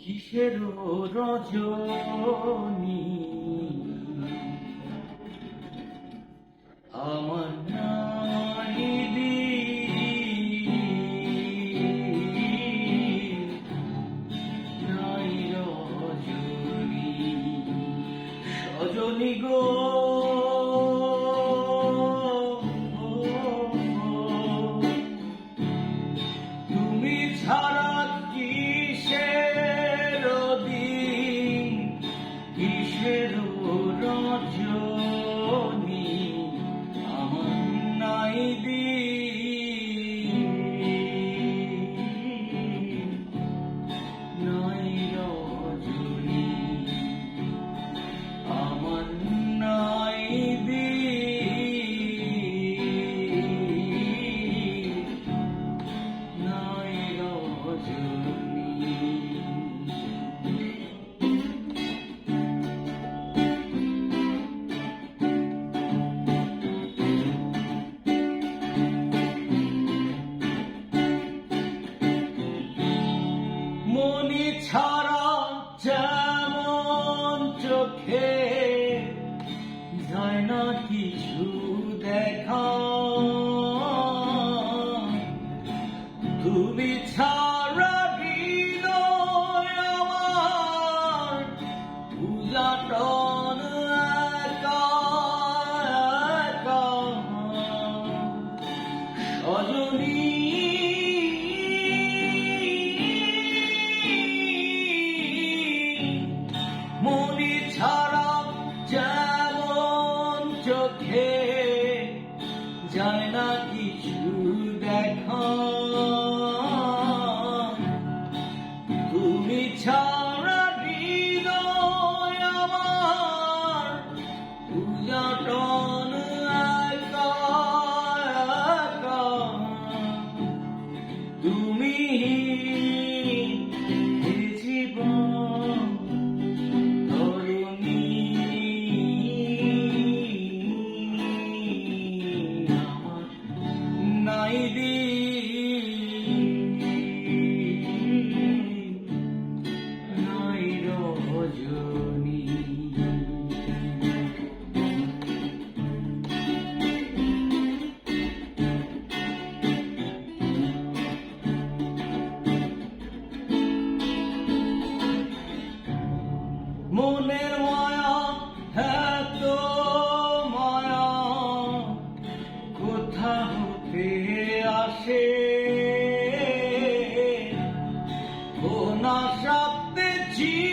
কিসের রজনী? আমার নাই নাই রজনী। সজনী গো maybe চোখে যায় না কিছু দেখা। তুমি ছাড়া হৃদয় আমার সজনী Jesus.